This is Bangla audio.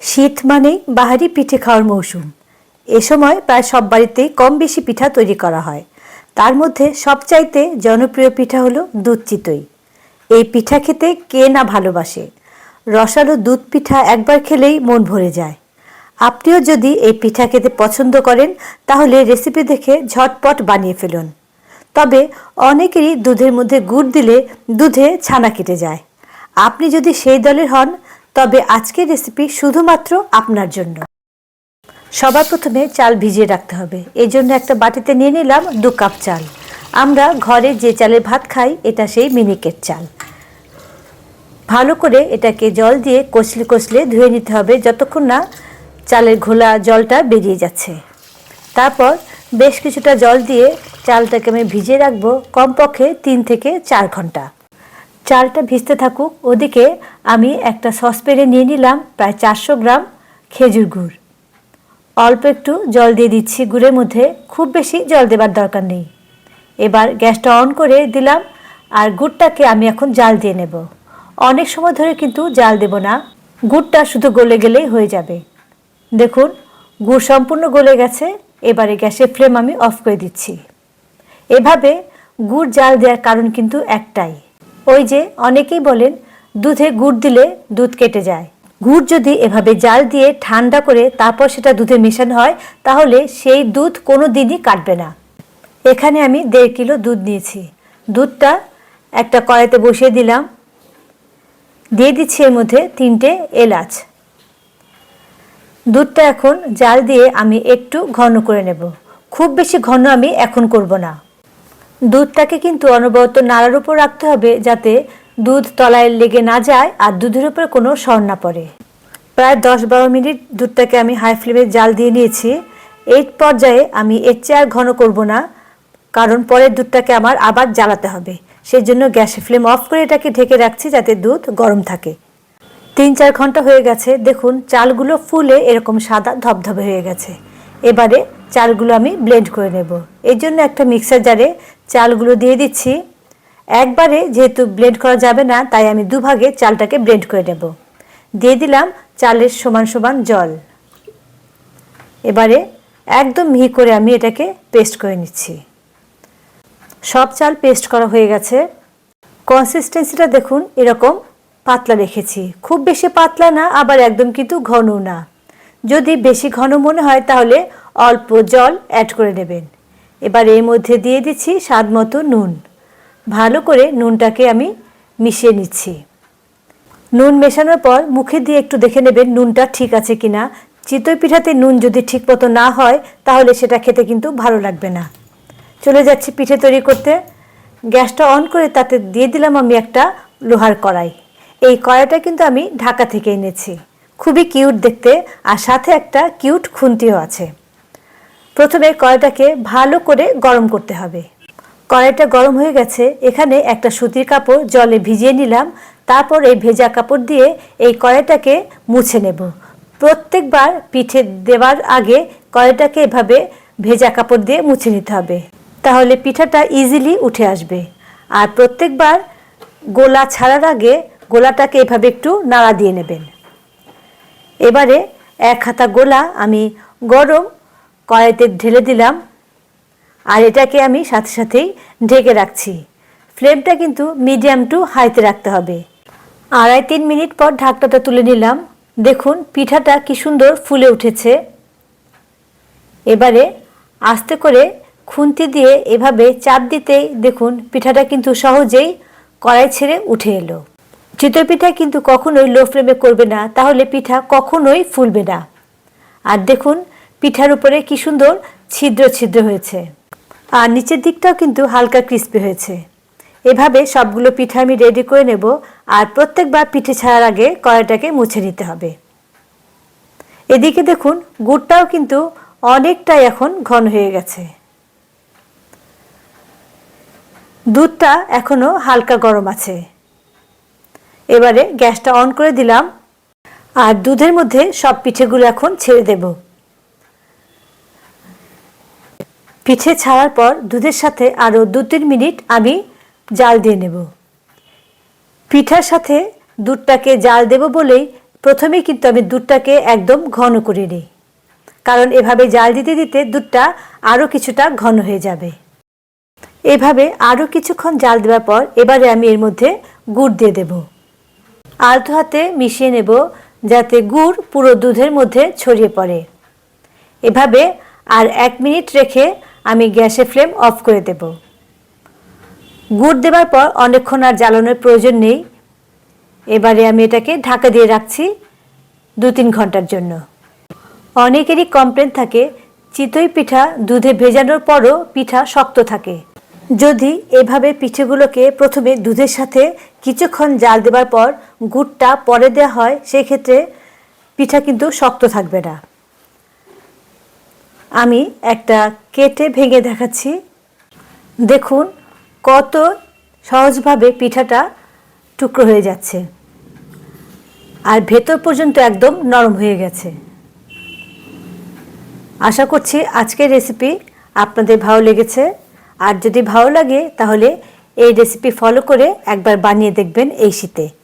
শীত মানেই বাহারি পিঠে খাওয়ার মৌসুম। এ সময় প্রায় সব বাড়িতেই কম বেশি পিঠা তৈরি করা হয়। তার মধ্যে সবচাইতে জনপ্রিয় পিঠা হলো দুধ চিতই। এই পিঠা খেতে কে না ভালোবাসে? রসালো দুধ পিঠা একবার খেলেই মন ভরে যায়। আপনিও যদি এই পিঠা খেতে পছন্দ করেন, তাহলে রেসিপি দেখে ঝটপট বানিয়ে ফেলুন। তবে অনেকেরই দুধের মধ্যে গুড় দিলে দুধে ছানা কেটে যায়। আপনি যদি সেই দলের হন তবে আজকের রেসিপি শুধুমাত্র আপনার জন্য। সবার প্রথমে চাল ভিজিয়ে রাখতে হবে। এই জন্য একটা বাটিতে নিয়ে নিলাম দু কাপ চাল। আমরা ঘরে যে চালের ভাত খাই, এটা সেই মিনিকেট চাল। ভালো করে এটাকে জল দিয়ে কষলে কষলে ধুয়ে নিতে হবে যতক্ষণ না চালের ঘোলা জলটা বেরিয়ে যাচ্ছে। তারপর বেশ কিছুটা জল দিয়ে চালটাকে আমি ভিজিয়ে রাখব কমপক্ষে তিন থেকে চার ঘণ্টা। চালটা ভিজতে থাকুক, ওদিকে আমি একটা সসপ্যানে নিয়ে নিলাম, প্রায় চারশো গ্রাম খেজুর গুড়। অল্প একটু জল দিয়ে দিচ্ছি গুড়ের মধ্যে, খুব বেশি জল দেবার দরকার নেই। এবার গ্যাসটা অন করে দিলাম, আর গুড়টাকে আমি এখন জাল দিয়ে নেব। অনেক সময় ধরে কিন্তু জাল দেব না, গুড়টা শুধু গলে গেলেই হয়ে যাবে। দেখুন, গুড় সম্পূর্ণ গলে গেছে, এবারে গ্যাসের ফ্লেম আমি অফ করে দিচ্ছি। এভাবে গুড় জাল দেওয়ার কারণ কিন্তু একটাই। ওই যে অনেকেই বলেন, দুধে গুড় দিলে দুধ কেটে যায়। গুড় যদি এভাবে জাল দিয়ে ঠান্ডা করে তারপর সেটা দুধে মেশানো হয়, তাহলে সেই দুধ কোনো দিনই কাটবে না। এখানে আমি দেড় কিলো দুধ নিয়েছি। দুধটা একটা কড়াইতে বসিয়ে দিলাম। দিয়ে দিচ্ছি এর মধ্যে তিনটে এলাচ। দুধটা এখন জাল দিয়ে আমি একটু ঘন করে নেব। খুব বেশি ঘন আমি এখন করব না। দুধটাকে কিন্তু অনবরত নাড়ার উপর রাখতে হবে যাতে দুধ তলায় লেগে না যায় আর দুধের উপরে কোনো সর না পড়ে। প্রায় দশ বারো মিনিট দুধটাকে আমি হাই ফ্লেমে জাল দিয়ে নিয়েছি। এই পর্যায়ে আমি এর চেয়ে আর ঘন করব না, কারণ পরের দুধটাকে আমার আবার জ্বালাতে হবে। সেই জন্য গ্যাসের ফ্লেম অফ করে এটাকে ঢেকে রাখছি যাতে দুধ গরম থাকে। তিন চার ঘণ্টা হয়ে গেছে, দেখুন চালগুলো ফুলে এরকম সাদা ধবধবে হয়ে গেছে। এবারে চালগুলো আমি ব্লেন্ড করে নেব। এই জন্য একটা মিক্সার জারে চালগুলো দিয়ে দিচ্ছি। একবারে যেহেতু ব্লেন্ড করা যাবে না, তাই আমি দুভাগে চালটাকে ব্লেন্ড করে নেব। দিয়ে দিলাম চালের সমান সমান জল। এবারে একদম মিহি করে আমি এটাকে পেস্ট করে নিচ্ছি। সব চাল পেস্ট করা হয়ে গেছে। কনসিস্টেন্সিটা দেখুন, এরকম পাতলা রেখেছি। খুব বেশি পাতলা না, আবার একদম কিন্তু ঘন না। যদি বেশি ঘন মনে হয়, তাহলে অল্প জল অ্যাড করে নেবেন। এবার এর মধ্যে দিয়ে দিচ্ছি স্বাদ মতো নুন। ভালো করে নুনটাকে আমি মিশিয়ে নিচ্ছি। নুন মেশানোর পর মুখে দিয়ে একটু দেখে নেবেন নুনটা ঠিক আছে কিনা। চিতই পিঠাতে নুন যদি ঠিক মতো না হয়, তাহলে সেটা খেতে কিন্তু ভালো লাগবে না। চলে যাচ্ছি পিঠে তৈরি করতে। গ্যাসটা অন করে তাতে দিয়ে দিলাম আমি একটা লোহার কড়াই। এই কড়াইটা কিন্তু আমি ঢাকা থেকে এনেছি। খুবই কিউট দেখতে, আর সাথে একটা কিউট খুন্তিও আছে। প্রথমে কড়াইটাকে ভালো করে গরম করতে হবে। কড়াইটা গরম হয়ে গেছে, এখানে একটা সুতির কাপড় জলে ভিজিয়ে নিলাম, তারপর এই ভেজা কাপড় দিয়ে এই কড়াইটাকে মুছে নেব। প্রত্যেকবার পিঠে দেওয়ার আগে কড়াইটাকে এভাবে ভেজা কাপড় দিয়ে মুছে নিতে হবে, তাহলে পিঠাটা ইজিলি উঠে আসবে। আর প্রত্যেকবার গোলা ছাড়ার আগে গোলাটাকে এভাবে একটু নাড়া দিয়ে নেবেন। এবারে এক হাতা গোলা আমি গরম কড়াইতে ঢেলে দিলাম আর এটাকে আমি সাথে সাথেই ঢেকে রাখছি। ফ্লেমটা কিন্তু মিডিয়াম টু হাইতে রাখতে হবে। আড়াই তিন মিনিট পর ঢাকটাটা তুলে নিলাম। দেখুন, পিঠাটা কি সুন্দর ফুলে উঠেছে। এবারে আস্তে করে খুন্তি দিয়ে এভাবে চাপ দিতেই দেখুন, পিঠাটা কিন্তু সহজেই কড়াই ছেড়ে উঠে এলো। চিতই পিঠা কিন্তু কখনোই লো ফ্লেমে করবে না, তাহলে পিঠা কখনোই ফুলবে না। আর দেখুন পিঠার উপরে কি সুন্দর ছিদ্র ছিদ্র হয়েছে। আর নিচের দিকটাও কিন্তু হালকা ক্রিস্পি হয়েছে। এভাবে সবগুলো পিঠা আমি রেডি করে নেব আর প্রত্যেকবার পিঠে ছাড়ার আগে কড়াইটাকে মুছে নিতে হবে। এদিকে দেখুন, গুড়টাও কিন্তু অনেকটাই এখন ঘন হয়ে গেছে। দুধটা এখনও হালকা গরম আছে। এবারে গ্যাসটা অন করে দিলাম। আর দুধের মধ্যে সব পিঠেগুলো এখন ছেড়ে দেব। পিঠে ছাড়ার পর দুধের সাথে আরও দু তিন মিনিট আমি জাল দিয়ে নেব। পিঠার সাথে দুধটাকে জাল দেব বলেই প্রথমেই কিন্তু আমি দুধটাকে একদম ঘন করে নিই, কারণ এভাবে জাল দিতে দিতে দুধটা আরও কিছুটা ঘন হয়ে যাবে। এভাবে আরও কিছুক্ষণ জাল দেওয়ার পর এবারে আমি এর মধ্যে গুড় দিয়ে দেব। আলতো হাতে মিশিয়ে নেব যাতে গুড় পুরো দুধের মধ্যে ছড়িয়ে পড়ে। এভাবে আর এক মিনিট রেখে আমি গ্যাসের ফ্লেম অফ করে দেব। গুড় দেওয়ার পর অনেকক্ষণ আর জ্বালানোর প্রয়োজন নেই। এবারে আমি এটাকে ঢাকা দিয়ে রাখছি দু তিন ঘণ্টার জন্য। অনেকেরই কমপ্লেন থাকে, চিতই পিঠা দুধে ভেজানোর পরও পিঠা শক্ত থাকে। যদি এভাবে পিঠেগুলোকে প্রথমে দুধের সাথে কিছুক্ষণ জাল দেওয়ার পর গুড়টা পরে দেওয়া হয়, সেক্ষেত্রে পিঠা কিন্তু শক্ত থাকবে না। আমি একটা কেটে ভেঙে দেখাচ্ছি। দেখুন কত সহজভাবে পিঠাটা টুকরো হয়ে যাচ্ছে। আর ভেতর পর্যন্ত একদম নরম হয়ে গেছে। আশা করছি আজকের রেসিপি আপনাদের ভালো লেগেছে। আর যদি ভালো লাগে তাহলে এই রেসিপি ফলো করে একবার বানিয়ে দেখবেন এই শীতে।